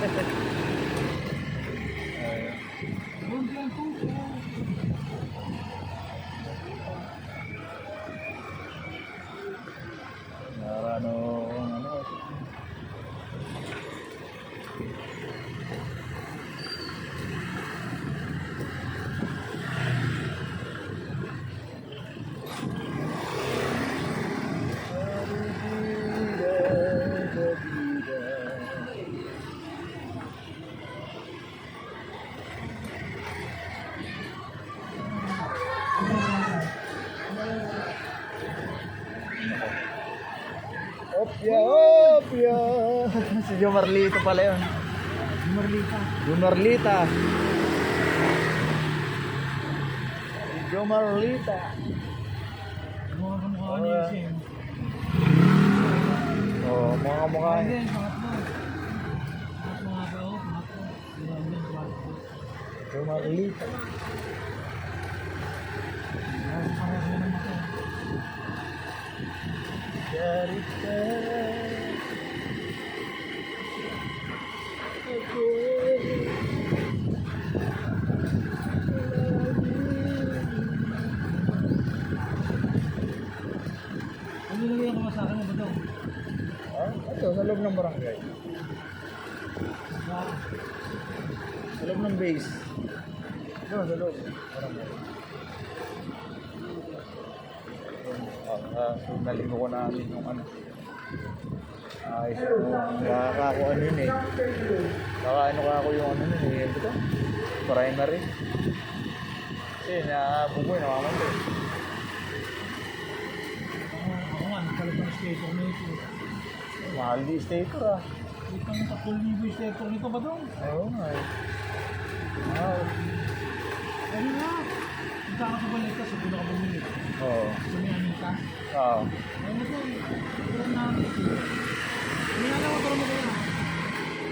Ha, ha, ha. Opya, opya. si Jumarlita pala yun. Jumarlita. Jumarlita. Si Jumarlita. Mukha niya siya. Oo, mukha mukha niya. Jumarlita. Jumarlita. Ano nilagay ako sa akin mo ba daw? Ah, ito, sa loob ng barangay. Sa Sa loob ng base. Ito, sa loob. Barangay. So naligo ko namin yung ano. Ayos ko. Kaka ko ano yun eh. Kaka ano ka ako yung ano yun eh. Ito to. Primary. Kasi nabuboy, namamatay. ako, ako nga, nagkalat ng skater na ito. Mahal di staker ah. Ito ang tapol libo yung skater nito ba daw? Oo nga eh. Wow. Ano nga? Punta ka sa balita, sa puno ka bumili. Oo. Sumiyanin ka. Oo. Ay, mo to, ito na. Hindi nga naman pero mo kaya.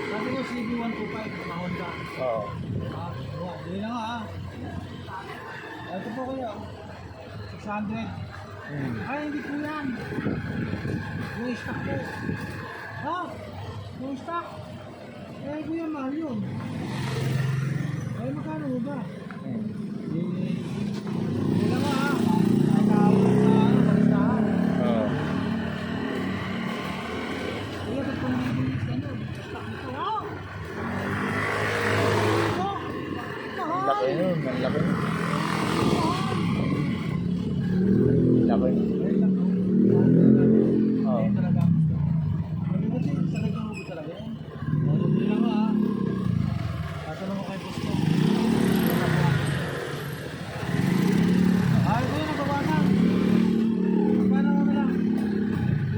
Sabi ko, CB125, mga Honda. Oo. Ah, oh, hindi na nga ah. Ito po kuya. 600. Hmm. Ay, hindi po yan. Yung stock po. Ha? Yung stock? Eh, kuya, mahal yun. Ay, magkano ba? Hmm. Eh, Hindi na nga ah. Ay, kahapon sa ano, balistahan. Oo. Kuya, ba't kung hindi ano, stock nito? Ah! Oh! Ang Mahal! laki nun. Ang laki nun. Laki. Ay, laki. Oo. Ayun talaga. Sabi ko, "Tin, talaga mo ba talaga yan?" Oh, hindi lang nga, ah. Tatanong ko kay boss ko. Ay, kuya, nababa na. Magkano mo na lang?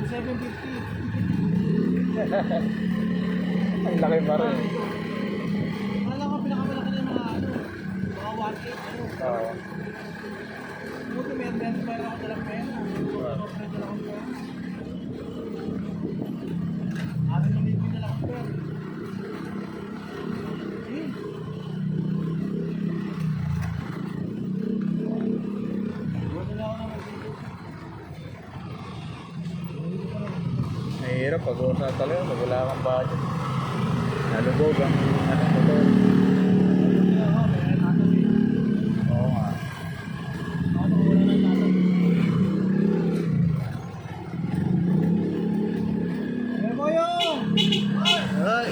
2,750. Ang laki pa rin. Alam ko, pinakamalaki na yung mga ano, mga 1.8, ano. Oo. Buti may advance pa rin ako dalang pera. Ano, may dalang akong pera. Atin yung libre dalang akong pera. Eh. Buti na ako na mag-ibig. Hindi ko na. Mahirap pag sa talaga. Pag wala kang budget. Nalubog ang ano motor. Buti na ako, may tatabi. Oo nga. Ako, wala na tatabi. Eh, Boyong! Ay!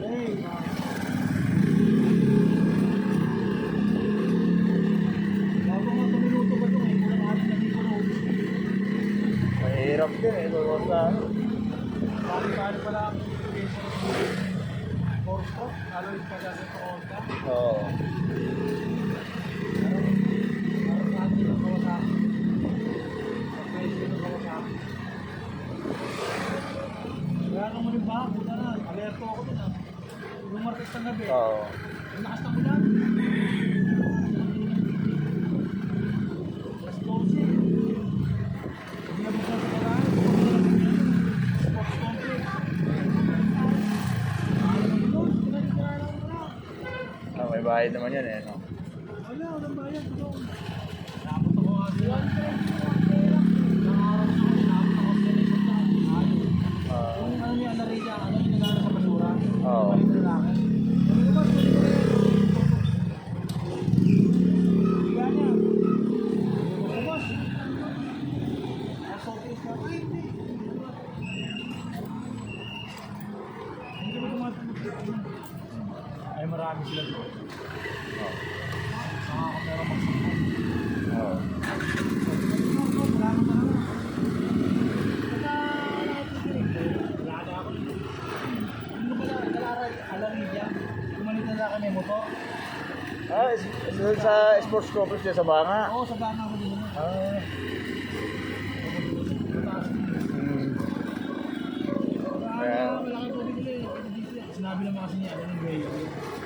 Hey! Bago nga tumiluto ba ito eh, kulang atin na dito na ubus. Mahirap din eh. Pag sa ano. Bali-bali pala ang application ng four stroke, alloy pa dati sa Honda. Oo. Parang parang sa atin ng Kawasaki. Sa presyo ng Kawasaki. Kaya ka mo rin ba? Buta na. Alerto ako dun ah. Nung martes ng gabi. Oo. Ang lakas ng bayad naman yun eh, no? Wala, walang bayad. Nakapot ako ah. kasi yun. Oo. Oh. marami sila doon. Oh. Sa mga kapera magsampung. Oo. Ah, is, is, is, sa sports complex niya sa Banga? Oo, sa Banga ako din. Ah. Kaya... Sinabi naman kasi niya, ano yung way?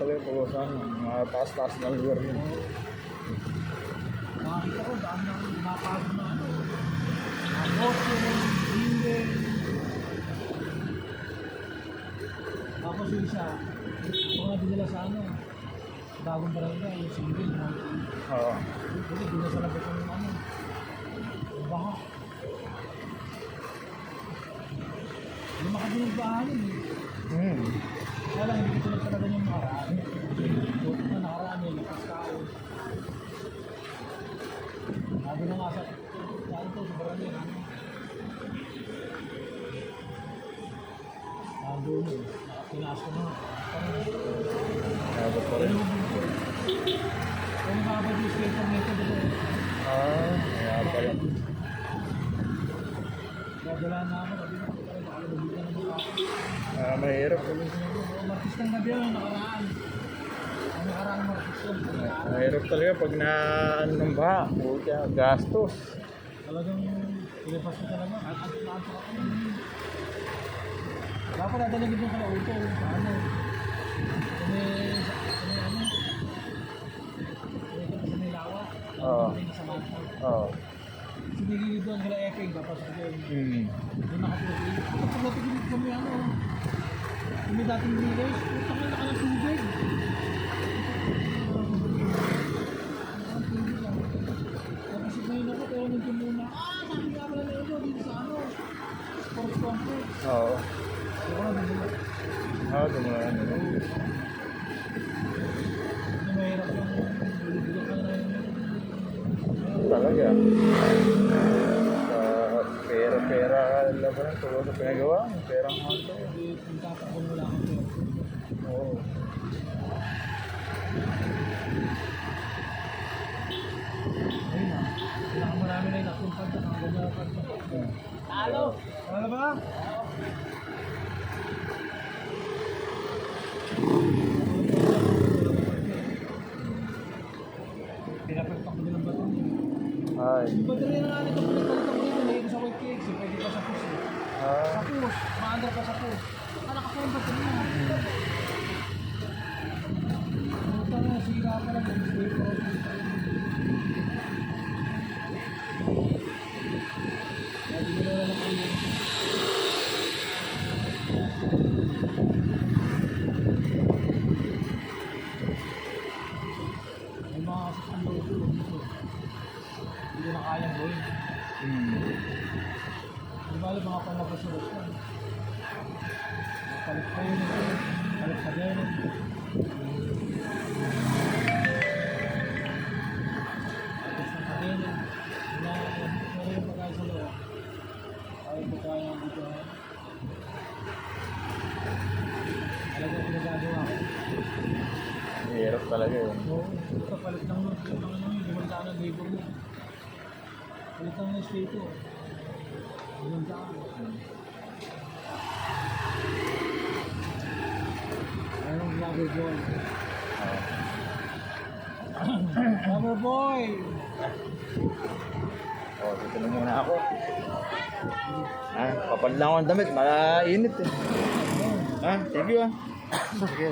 Talaga yung Tolosan. Mga taas-taas na lugar yun. Nakakita ko, daan na mapagod na ano. Mga Boston, Linden. Tapos yung isa, nga dinala sa ano, bagong barangay, yung single, monkey. Oo. Kasi na sa labas ng ano, baha. Din nun eh. Hmm. Hindi Sabi na nga sa, sa ano to, sa barangay, ano? Nandun eh, nakapinaas ko na. Parang, Abot pa rin. Kung makapag yung skater nito dito, Ah, kaya pala. dadala na ako, sabi na, parang nakalabagin na ng mukha ko. Ah, mahirap. Martis ng gabi yun, nakaraan. Ang nakaraan martis yun. Mahirap talaga pag na ano ng baha. Puta, gastos. Talagang pilipas ko talaga. At at at at ako. Dapat dadalhin ko kala auto. Ano? Kami sa ano? Kami sa Nilawa. Oo. Oo. Sinigilid doon kala Efeng. Tapos doon. Hmm. Doon nakapagod. Tapos pagdating kami ano. Kami dating village. Puta ka naka ng tubig. Tapos ngayon ako, pero nandiyan muna. Ah, sabi nga pala na ito dito sa ano. Sports complex. Oo. Hindi ko na. Ah, dumaan. Hindi mahirap yung bibigyan ka na yung Talaga. Pera-pera laban ng tulog sa pinagawa. Mo lang ang pera. Oo. Ayun na. Kailangan marami na yung nakumpad na pa. Hmm. Talo! Talo ba? Pinapagpak ko din ang bato. Ay. Bato rin ang anin ko, pinagpalitan ko rin, nalagay ko sa white cakes, eh, pwede pa sa puso. Ah. Sa puso, maandar pa sa puso. Ah, nakapuan ba ito niya? Puta na, sira pa lang. May mga kasi ang loob. Hindi na kayang gawin. Hmm. Di ba alam mga pamapasulat ko? Palit pa yun. Palit pa din. Palit na pa din. Na, meron yung pagkain sa loob. Ayaw kaya ang dito. Alam ko pinagagawa ko. Mahirap talaga yun. Oo, ito palit. Yung mga nung dumandaan ang labor mo. Palit ng state Ayun, rubber boy. Rubber boy! Oh, dito na muna ako. Ah, papad lang ako ng damit. Malainit eh. Ayun. Ah, thank you ah. Sige,